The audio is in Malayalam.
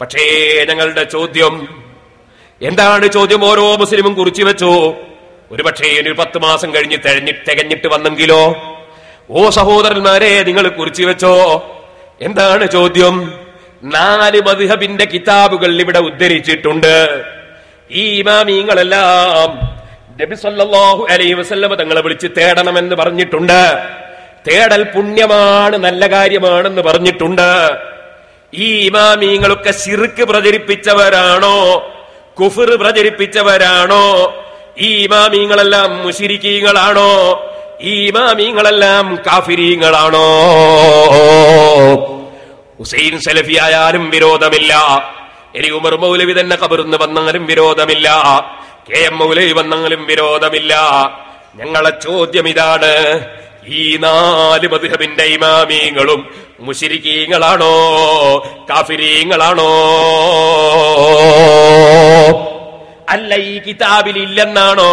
പക്ഷേ ഞങ്ങളുടെ ചോദ്യം എന്താണ് ചോദ്യം ഓരോ മുസ്ലിമും കുറിച്ചു വെച്ചോ? ഒരു പക്ഷേ ഒരു പത്ത് മാസം കഴിഞ്ഞ് തെരഞ്ഞി തികഞ്ഞിട്ട് വന്നെങ്കിലോ? ഓ സഹോദരന്മാരെ നിങ്ങൾ കുറിച്ചു വെച്ചോ? എന്താണ് ചോദ്യം? നാല് മധുഹബിന്റെ കിതാബുകൾ ഇവിടെ ഉദ്ധരിച്ചിട്ടുണ്ട്. ഈ ഇമാമീങ്ങളെല്ലാം നബി അലൈ വസല്ലമ തങ്ങളെ വിളിച്ച് തേടണമെന്ന് പറഞ്ഞിട്ടുണ്ട്. തേടൽ പുണ്യമാണ് നല്ല കാര്യമാണെന്ന് പറഞ്ഞിട്ടുണ്ട്. ഈ ഇമാമീങ്ങളൊക്കെ ശിർക്ക് പ്രചരിപ്പിച്ചവരാണോ? കുഫർ പ്രചരിപ്പിച്ചവരാണോ? ഈ ഇമാമീങ്ങളെല്ലാം മുഷിരിക്കീങ്ങളാണോ ഈ ഇമാമീങ്ങളെല്ലാം കാഫിരീങ്ങളാണോ? ഹുസൈൻ സലഫി ആയാലും വിരോധമില്ല. എനി ഉമർ മൗലവി തന്നെ കബർന്ന് വന്നാലും വിരോധമില്ല. കെ എം മൗലവി വന്നാലും വിരോധമില്ല. ഞങ്ങളെ ചോദ്യം ഇതാണ് ഈ നാല് മധുഹബിന്റെ ഇമാമീങ്ങളും മുഷിരിക്കീങ്ങളാണോ കാഫിരീങ്ങളാണോ? അല്ല ഈ കിതാബിൽ ഇല്ലെന്നാണോ